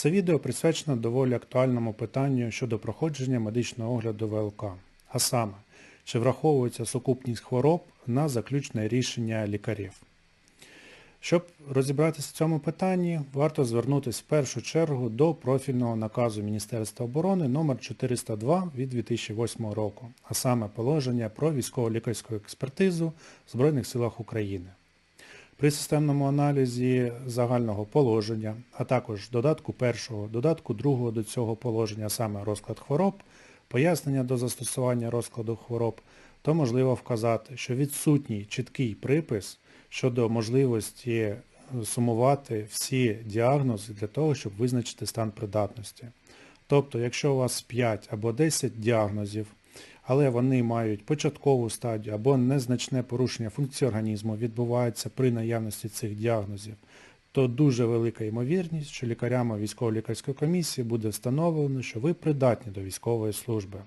Це відео присвячено доволі актуальному питанню щодо проходження медичного огляду ВЛК. А саме, чи враховується сукупність хвороб на заключне рішення лікарів. Щоб розібратися в цьому питанні, варто звернутися в першу чергу до профільного наказу Міністерства оборони номер 402 від 2008 року, а саме положення про військово-лікарську експертизу в Збройних силах України. При системному аналізі загального положення, а також додатку першого, додатку другого до цього положення, саме розклад хвороб, пояснення до застосування розкладу хвороб, то можливо вказати, що відсутній чіткий припис щодо можливості е, сумувати всі діагнози для того, щоб визначити стан придатності. Тобто, якщо у вас 5 або 10 діагнозів, але вони мають початкову стадію або незначне порушення функції організму відбувається при наявності цих діагнозів, то дуже велика ймовірність, що лікарями військово-лікарської комісії буде встановлено, що ви придатні до військової служби.